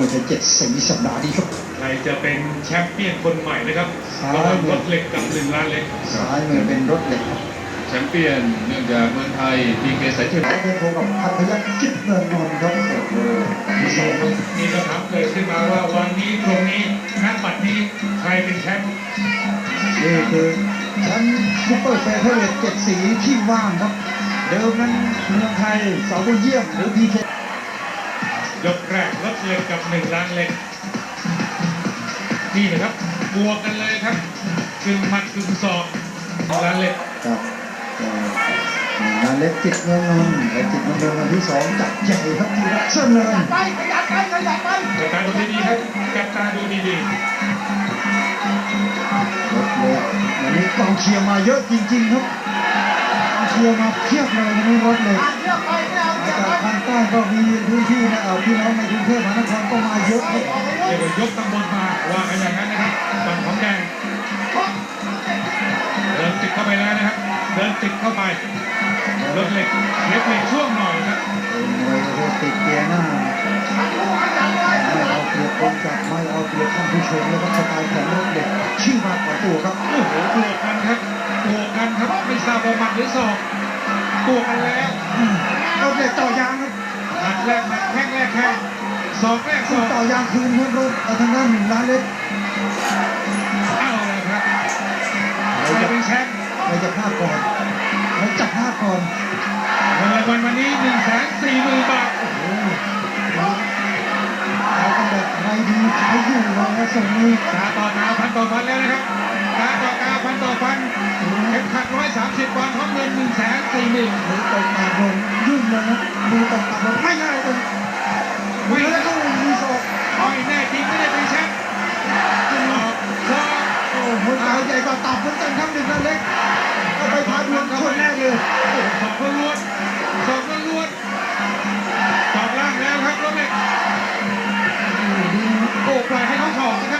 วยไทยเจ็ดสีสัปดาห์นี้ครับ ใครจะเป็นแชมป์เปี้ยนคนใหม่นะครับซ้าย ระหว่างรถเหล็กกับหนึ่งล้านเหล็กซ้ายมือเป็นรถเหล็กครับแชมเปี้ยนเนื่องจากเมืองไทยพีเคสายเฉลิมแล้วเป็นโทกับพัทยัคฆ์จิตเมืองนนท์ครับโอ้โหที่สองครับมีคำถามเกิดขึ้นมาว่าวันนี้ตรงนี้นักบัตรนี้ใครเป็นแชมป์นี่คือแชมป์ซุปเปอร์เฟเธอร์เวทเจ็ดสีที่ว่างครับ เดิมนั้นเมืองไทยสาวบุญเยี่ยมหรือพีเค ยกแรกรถเหล็กกับหนึ่งล้านเหล็กนี่นะครับบวกกันเลยครับกึ่งหมัดกึ่งศอกหนึ่งล้านเหล็กครับก็งานเล็กจิตเมืองนนท์และจิตเมืองนนท์วันที่สองจัดใหญ่ครับที่รัชเนินไปขยับไปขยับไปจับตาดูดีๆครับจับตาดูดีรถเล็กวันนี้กองเชียร์มาเยอะจริงๆครับกองเชียร์มาเพียบเลยวันนี้รถเล็ก ลือกจากไปทางใต้ก็มีพื้นที่นะเอาพี่น้องในกรุงเทพมหานครก็มาเยอะครับๆเรียกว่ายกตำบลมาว่ากันอย่างนั้นนะครับฝั่งของแดงเดินติดเข้าไปแล้วนะครับ เดินติดเข้าไปรถเหล็กเล็กเหล็กช่วงหน่อยครับเป็นมวยประเภทติดเกียร์หน้าไม่เอาเปรียบคนจับไม่เอาเปรียบท่านผู้ชมแล้วก็สไตล์ของรถเด็กชื่อมากกว่าตัวครับโอ้โหบวกกันครับบวกกันครับไม่ทราบว่าหมัดหรือศอกบวกกันแล้วอืมรถเด็กต่อยางครับหมัดแรกแข้งแรกแข้งศอกแรกสู้อกต่อยางคืนครับรถเอาทางด้านหนึ่งล้านเล็กเอาเลยครับใครเป็นแชมป์เรจะพลาดก่อนเรจับพลาดก่อนเงินรางวัลวันนี้1นึ่งแสนสี่หมื่นบาทโอ้โหเราก็แบบใครดีใครอยู่เลยนะส่งมือตาต่อตาพันต่อพันแล้วนะครับตาต่อ ตาพันต่อพันเข็มขัดร้อยสามสิบปอนด์พร้อมเงินหนึ่งแสนสี่หมื่นมือตกตาลงยุ่งเลยนะมือตกตาลงไม่ง่ายเลยไม่มือแล้วก็มีศอกไม่แน่จริงไม่ได้เป็นแชมป์ศอกศอกโอ้โหตาใหญ่กว่าตับเหมือนกันครับหนึ่งล้านเล็กก็ไปพาดวลชนแรกเลยโอ้โหศอกล้วนๆศอกล้วนๆศอกล่างแล้วครับรถเหล็กโอ้ปล่อยให้เขาศอกนะครับ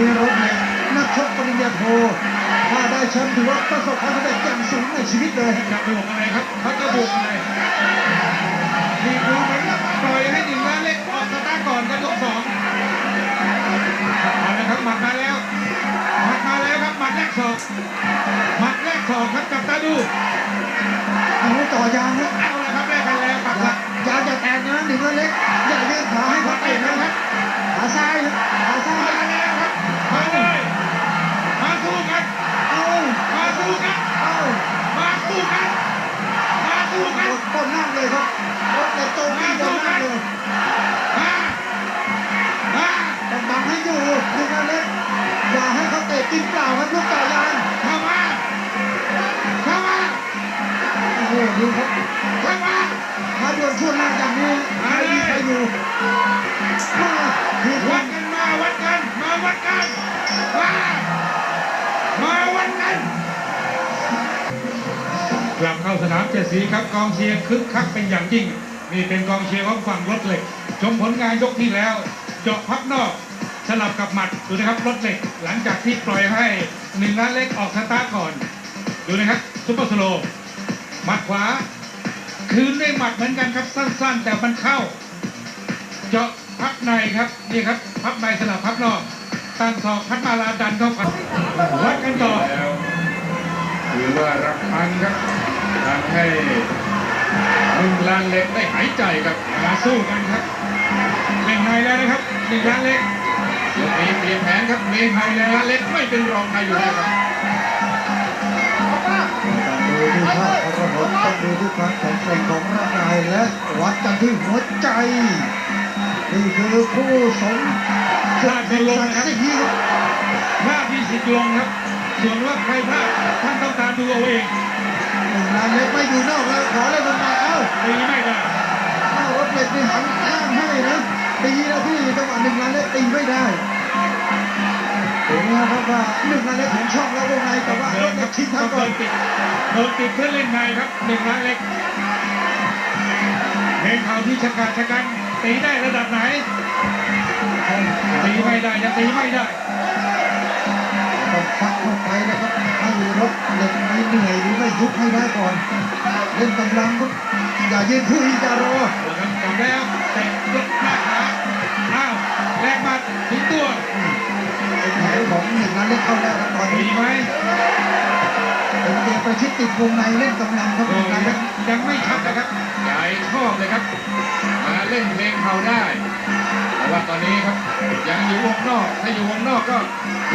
อันนี้รถแห่นักชกปริญญาโทถ้าได้แชมป์ถือว่าประสบความสำเร็จอย่างสูงในชีวิตเลยจะบวกอะไรครับเขาจะบวกอะไรนี่คือเหมือนกับปล่อยให้หนึ่งล้านเล็กออกสตาร์ทก่อนครับยกสองเอาละครับหมัดมาแล้วหมัดมาแล้วครับหมัดแรกศอกหมัดแรกศอกครับจับตาดูอันนี้ต่อยางนะเอาละครับแรกกันแล้วปักหลักยางจะแตกนะหนึ่งล้านเล็กอย่ายืดขาให้ให้เขาเขาเตะเตะนะนะคครัรับบขาซ้ายนะขาซ้ายมา เลยครับรถจะโจมตีต้นหน้าเลยมามาต้องบังให้อยู่หนึ่งล้านเล็กอย่าให้เขาเตะกินเปล่าครับลูกต่อยางเข้ามาเข้ามาโอ้โหดูครับเข้ามามาดวลช่วงหน้าอย่างนี้ใครมีใครอยู่มาคือวัวัดนกันมาวัดกันมาวัดกัน กลับเข้าสนามเจ็ดสีครับกองเชียร์คึกคักเป็นอย่างยิ่ง นี่เป็นกองเชียร์ของฝั่งรถเหล็ก ชมผลงานยกที่แล้ว เจาะพับนอกสลับกับหมัดดูนะครับรถเหล็กหลังจากที่ปล่อยให้หนึ่งล้านเล็กออกสตาร์ทก่อน ดูนะครับซุปเปอร์สโลหมัดขวา คืนด้วยหมัดเหมือนกันครับสั้นๆ แต่มันเข้า เจาะพับในครับนี่ครับพับในสลับพับนอกตั้งศอกพัดมาลาดันเข้าไปวัดกันต่อแล้วถือว่ารักพันครับ ทำให้หนึ่งล้านเล็กได้หายใจครับมาสู้กันครับเล่นในแล้วนะครับหนึ่งล้านเล็กยกนี้เปลี่ยนแผนครับเมย์ไทยล้านเล็กไม่เป็นรองใครอยู่แล้วครับการดูที่ภาพของถนนต้องดูที่ความแข็งแกร่งของร่างกายและวัดกันที่หัวใจ นี่คือผู้สมพลาดจลงครับพลาดที่สิทธิ์ลงครับ ส่วนว่าใครพลาดท่านต้องตามดูเอาเองหนึ่งล้านเล็กไม่อยู่นอกแล้วขอเล่นลงมาเอ้าตีไม่ได้เอ้ารถเหล็กนี่หันข้างให้นะตีแล้วที่จังหวะหนึ่งล้านเล็กตีไม่ได้เห็นไหมครับว่าหนึ่งล้านเล็กเห็นช่องแล้ววงในแต่ว่ารถเหล็กทิ้งทั้งก่โดอนนติดโดนติดเพื่อเล่นในครับหนึ่งล้านเล็กเพลงเขาที่ชะกาชะกันตีได้ระดับไหนตีไม่ได้ยังตีไม่ได้ บอกพักเข้าไปนะครับให้รถเหล็กนี้เหนื่อยหรือไม่ยุบให้ได้ก่อน เล่นกำลังก็อย่ายืนพื้นอย่ารอครับกลับเตะยกหน้าขาอ้าวแลกมัดถึงตัวเป็นแผลของหนึ่งนั้นเล่นเข้าแล้วรตอนนี้ไหมเป็ประชิดติดวงในเล่นกำลังครับยังไม่ชัดนะครับใหญ่ชอบเลยครับ มาเล่นเพลงเขาได้แต่ว่าตอนนี้ครับยังอยู่วงนอกถ้าอยู่วงนอกก็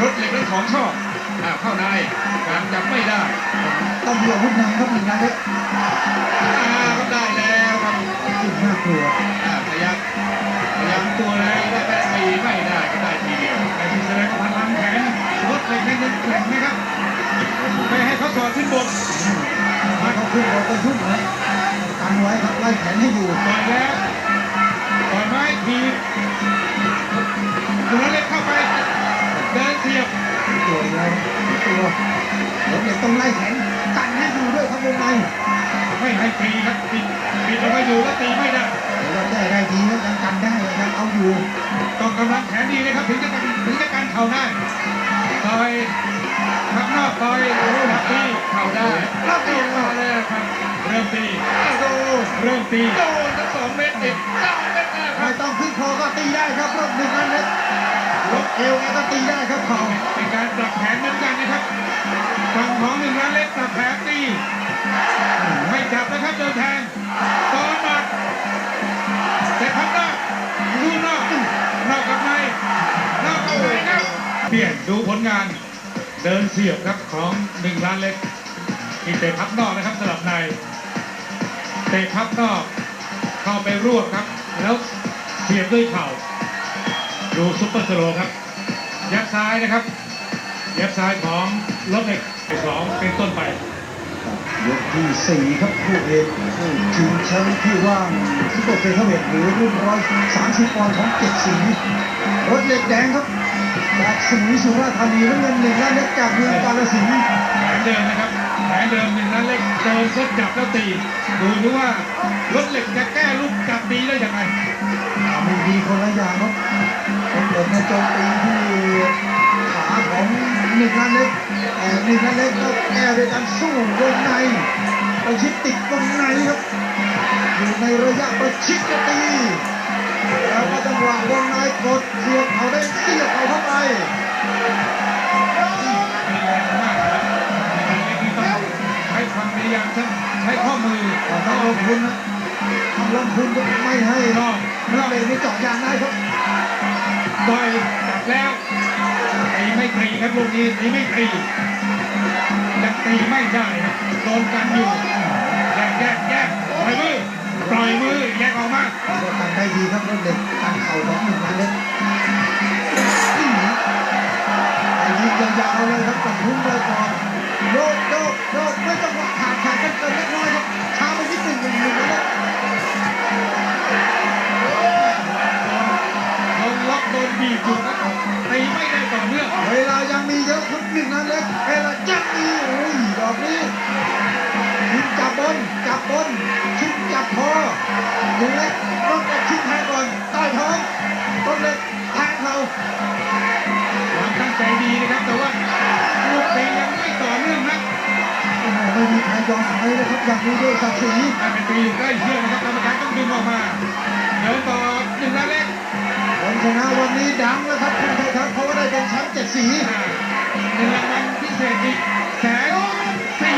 รถเหล็กเป็นของชอบอ่าเข้าในการจับไม่ได้ต้องมีอาวุธนำครับหนึ่งล้านเล็กอ่าก็ได้แล้วครับสิ่งน่ากลัวอ่าพยายามพยายามตัวแล้วได้แต่ตีไม่ได้ก็ได้ทีเดียวไอ้ที่แสดงพลังแขนรถเหล็กนี่แข็งนะครับไม่ให้เขาสอดขึ้นบนมาเขาขึ้นรถก็ยุ่งนะกันไว้ครับไล่แขนให้อยู่ปล่อยแล้วปล่อยไม้ที ตัวรถเด็กต้องไล่แขนกันให้อยู่ด้วยครับวงในไม่ให้ตีครับปิดปิดเอาไว้อยู่แล้วตีไม่ได้เดี๋ยวเราแก้ได้ดีครับยังกันได้ยังเอาอยู่ต้องกำลังแขนดีนะครับถึงจะกันถึงจะกันเข่าได้ต่อยข้างนอกต่อยโอ้โหหักตีเข้าได้รับเองมาแล้วครับเริ่มตีโดนเริ่มตีโดนทั้งสองเม็ดติดสองเม็ดแรกคไม่รับต้องขึ้นคอก็ตีได้ครับรถหนึ่งล้านเล็กรถเอวไงก็ตีได้ครับเข่า เป็นการปรับแผนเหมือนกันนะครับฝั่งของหนึ่งล้านเล็กปรับแผนตีไม่จับนะครับเดินแทงตอนหมัดแต่พับนอกดูนอกนอกกับในนอกกับในครับเปลี่ยนดูผลงานเดินเสียบครับของหนึ่งล้านเล็กอีกเตะพับนอกนะครับสลับในเตะพับนอกเข้าไปรวบครับ แล้วเสียบด้วยเข่าดูซุปเปอร์สโลครับยับซ้ายนะครับ ยับซ้ายของรถเหล็กไปสองเป็นต้นไปยกที่สี่ครับคู่เอกคู่ชิงแชมป์ที่ว่างซุปเปอร์เฟเธอร์เวทหรือรุ่นร้อยสามสิบปอนด์ของเจ็ดสีรถเหล็กแดงครับจากสมุยสุราษฎร์ธานีแล้วเงินหนึ่งล้านเล็กจากเมืองกาฬสินธุ์แผนเดิมนะครับแผนเดิมหนึ่งนั้นเล็กเดินก็จับแล้วตีดูดูว่ารถเหล็กจะแก้ลูกจับตีได้ยังไงมีดีคนละอย่างครับเป็นเปิดในโจมตีที่ขาของ หนึ่งล้านเล็กแต่หนึ่งล้านเล็กก็แก้ด้วยการสู้วงในประชิดติดวงในครับอยู่ในระยะประชิดก็ตีแล้วก็จังหวะวงในกดเสียบเขาได้เสียบเขาเข้าไปมีแรงมากครับหนึ่งนั้นเล็กนี่ต้องใช้ความพยายามทั้งใช้ข้อมือแต่ต้องลงทุนนะต้องลงทุนก็ไม่ให้รรออบบรอบเองนี่เจาะยางได้ครับต่อยจับแล้ว ตีไม่ตีครับลูกนี้ตีไม่ตียังตีไม่ได้ครับโดนกันอยู่แยกแยกแยกปล่อยมือปล่อยมือแยกออกมาตันได้ดีครับรถเด็กกางเข่าของหนึ่งล้านเล็กยิงยาวๆเลยครับตัดหุ้นเลยก่อน เนื่องเวลายังมีเยอะครับหนึ่งล้านเล็กเวลายังมีโอ้ยดอกนี้ชิงจับบนจับบนชิงจับคอหนึ่งเล็กรถเล็กชิงแทงก่อนใต้ท้องรถเล็กแทงเขาความตั้งใจดีนะครับแต่ว่าลูกตียังไม่ต่อเนื่องนะโอ้โหไม่มีใครยอมใครเลยครับอย่างนี้ด้วยศักดิ์ศรีถ้าเป็นตีอยู่ใกล้เชือกนะครับกรรมการต้องดึงออกมาเดินต่อหนึ่งล้านเล็กคนชนะวันนี้ดังแล้วครับคุณไทยครับเพราะว่าได้เป็นชมป์เจ็ดสีอ่าหนึ่รางวัลพิเศษอีกแสนสี่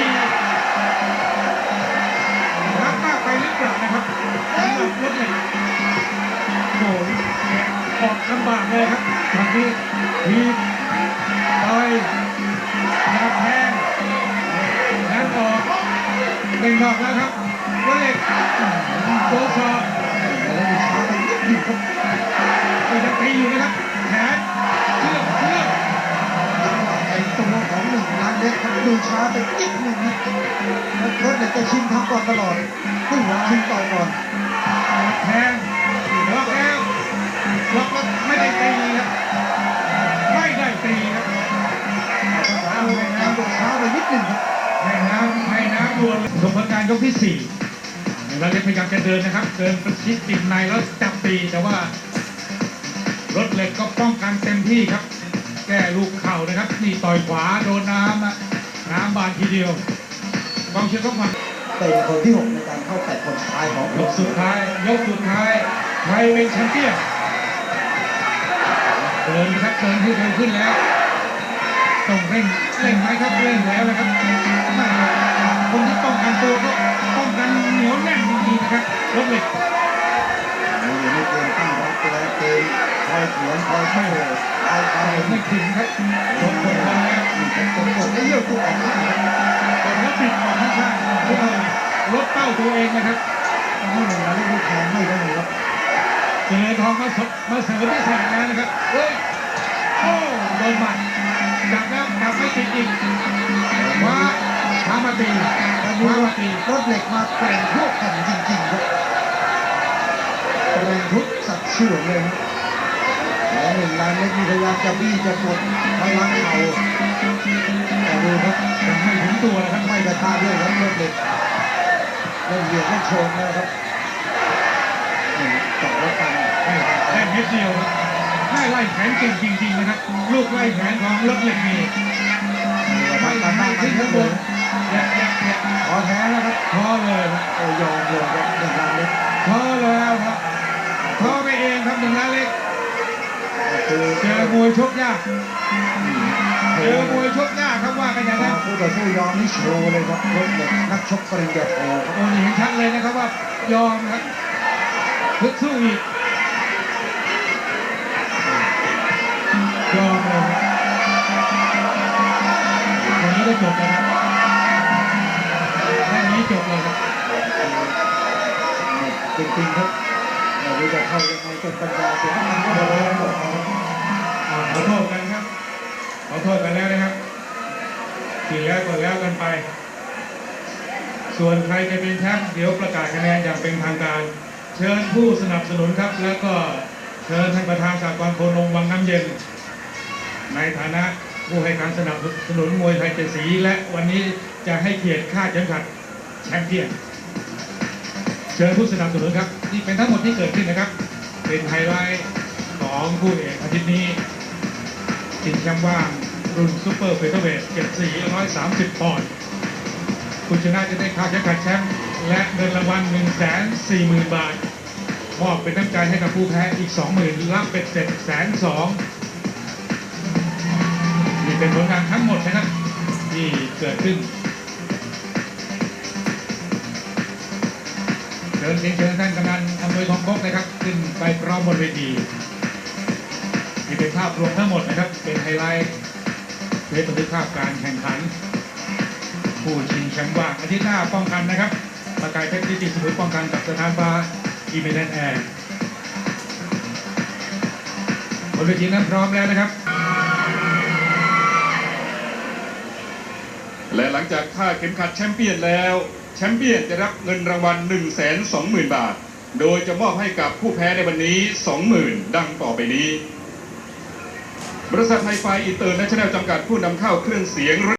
รับมากไปหรือเปล่านะครับสำหรับรถเหล็กโอ้ยออกลำบากเลยครับทางนี้ทีบต่อยจับแทงงันออกเป็นดอกแล้วครับรถเหล็กโดนสอบแล้วมีช้าไปนิดหนึ่ครับก็ยังตีอยู่นะครับแขน ตัวของหนึ่งล้านเล็กครับดูช้าไปนิดหนึ่งนะแล้วรถเนี่ยจะชิงทำก่อนตลอดขึ้นหลังชิงต่อก่อนแทงล็อกแล้วล็อกแล้วไม่ได้ตีครับไม่ได้ตีครับช้าไปนะดูช้าไปนิดหนึ่งครับให้น้ำให้น้ำรวนสมผลการยกที่สี่เราจะพยายามจะเดินนะครับ เดินประชิดติดในแล้วจับตีแต่ว่ารถเหล็กก็ป้องกันเต็มที่ครับ แก้ลูกเข่านะครับ นี่ต่อยขวาโดนน้ำอะน้ำบานทีเดียวกองเชียร์ก็มาเป็นคนที่หกในการเข้าแตะคนสุดท้ายของยกสุดท้าย ยกสุดท้ายใครเป็นแชมเปี้ยนเดินครับเดินขึ้นเดินขึ้นแล้วต้องเร่งเร่งไหมครับเร่งแล้วนะครับแม่กันตัวก็ป้องกันเหนียวแน่นจริงๆนะครับรถเหล็กอยู่ในเกมตั้งรับตัวเกม คอยเขียนคอยไม่เลยคอยคอยไม่ถึงครับโดนคนคนแล้กดกดให้เยี่ยวตัวออกข้างกดแล้วปิดออกข้างๆเพื่อลดเป้าตัวเองนะครับไม่หนึ่งนะลูกแทงไม่ได้ครับเจริญทองมาสมาเสริมที่แสงแล้วนะครับเฮ้ยโอ้โดนหมัดดักแล้วดักไม่ติดอีกว้าทามาตีตอนว้ามาตีรถเหล็กมาแกร่งพวกกันจริงๆครับ แกร่งทุกสัดส่วนเลยครับแล้วหนึ่งล้านเล็กมีพยายามจะบี้จะกดพลังเขาแต่ดูครับยังไม่ถึงตัวนะครับไม่กระทาด้วยครับรถเหล็กเล่นเหยียดเล่นโชนนะครับนี่จับรถกันให้แค่เม็ดเดียวครับให้ไล่แขนเก่งจริงๆนะครับลูกไล่แขนของรถเหล็กนี่ไม่ตัดหน้าไม่มันขึ้นเยข้าอะงเลบยนแยะแยะแยะขอแท้แล้วครับพอเลยครับโอ้ยอมเลยครับหนึ่งล้านเล็กพอแล้วครับพอไปเอง ครับหนึ่งล้านเล็กคือเจอมวยชกยากเจอมวยชกยากครับว่ากันอย่างนั้นผู้ต่อสู้ยอมนี่โชว์เลยครับรถเหล็กนักชกปริญญาโทครับโอ้นี่เห็นชัดเลยนะครับว่ายอมครับฮึดสู้อีกยอมเลยครับวันนี้ก็จบแล้วครับแค่นี้จบเลยครับจริงๆครับ เราดูจะเข้ายังไงเป็นปัญญาเสียงมันก็โดนหมดครับอ่าขอโทษกันครับ ขอโทษกันแล้วนะครับที่แล้วก็แล้วกันไป ส่วนใครจะเป็นแชมป์เดี๋ยวประกาศคะแนนอย่างเป็นทางการ เชิญผู้สนับสนุนครับ แล้วก็เชิญท่านประธานสากลโคนมวังน้ำเย็น ในฐานะผู้ให้การสนับสนุนมวยไทยเจ็ดสี และวันนี้จะให้เกียรติค่าเข็มขัดแชมเปี้ยน เชิญผู้สนับสนุนครับนี่เป็นทั้งหมดที่เกิดขึ้นนะครับ เป็นไฮไลท์ของผู้เอกอาทิตย์นี้ชิงแชมป์ว่างรุ่นซูเปอร์เฟเธอร์เวท7 4 130ปอนด์คุณชนะจะได้ค่าแข่งขันแชมป์และเงินรางวัล1 4 0 0 0 0บาท มอบเป็นน้ำใจให้กับผู้แพ้อีก20,000รับเป็นเสร็จแสนสองนี่เป็นผลงานทั้งหมดนะครับที่เกิดขึ้น ชิญเรียนเชิญท่านกำนันอำนวยทองบกนะครับ ขึ้นไปพร้อมบนเวทีนี่เป็นภาพรวมทั้งหมดนะครับ เป็นไฮไลท์เพื่อบันทึกภาพการแข่งขัน ผู้ชิงแชมป์ว่างอาทิตย์หน้าป้องกันนะครับประกายเพชรที่ติดสมุทรป้องกันกับสถานฟ้าอีเมเนนแอร์บนเวทีนั้นพร้อมแล้วนะครับ และหลังจากค่าเข็มขัดแชมเปี้ยนแล้ว แชมเปี้ยนจะรับเงินรางวัล 1 2 0 0 0 0 บาท โดยจะมอบให้กับผู้แพ้ในวันนี้ 20,000 ดังต่อไปนี้ บริษัทไฮไฟอินเตอร์เนชั่นแนลจำกัดผู้นำเข้าเครื่องเสียง